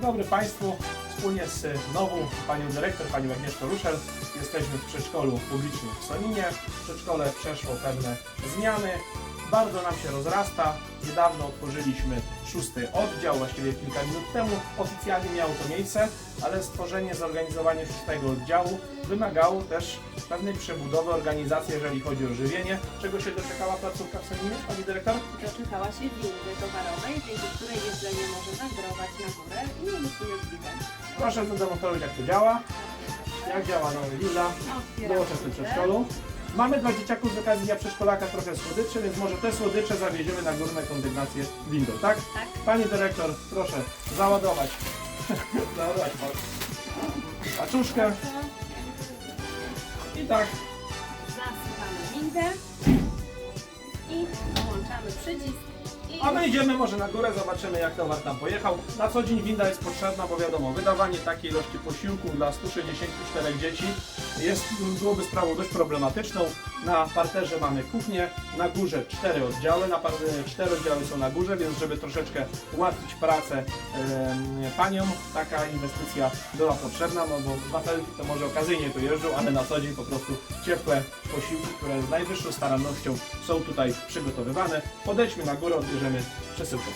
dobry Państwu. Wspólnie z nową Panią Dyrektor, Panią Agnieszką Ruszel jesteśmy w przedszkolu publicznym w Soninie. Przedszkole przeszło pewne zmiany. Bardzo nam się rozrasta. Niedawno otworzyliśmy szósty oddział, właściwie kilka minut temu. Oficjalnie miało to miejsce, ale stworzenie, zorganizowanie szóstego oddziału wymagało też pewnej przebudowy organizacji, jeżeli chodzi o żywienie. Czego się doczekała placówka w Soninie, Pani Dyrektor? Doczekała się windy towarowej, dzięki której jedzenie może wędrować na górę i nie musimy zbitać. Proszę zademonstrować, jak to działa. Jak działa nowy winda. Dołączę w tym przedszkolu. Mamy dla dzieciaków z okazji Dnia Przedszkolaka trochę słodyczy, więc może te słodycze zawieziemy na górne kondygnacje windą, tak? Tak. Pani dyrektor, proszę załadować. załadować pa- paczuszkę i tak Zasypamy windę i włączamy przycisk A my idziemy może na górę, zobaczymy jak towar tam pojechał. Na co dzień winda jest potrzebna, bo wiadomo, wydawanie takiej ilości posiłków dla 164 dzieci jest, byłoby sprawą dość problematyczną. Na parterze mamy kuchnię, na górze cztery oddziały, na par- cztery oddziały są na górze, więc żeby troszeczkę ułatwić pracę paniom, taka inwestycja była potrzebna, no bo wafelki to może okazyjnie tu jeżdżą, ale na co dzień po prostu ciepłe posiłki, które z najwyższą starannością są tutaj przygotowywane. Podejdźmy na górę, odbierzemy przesyłkę.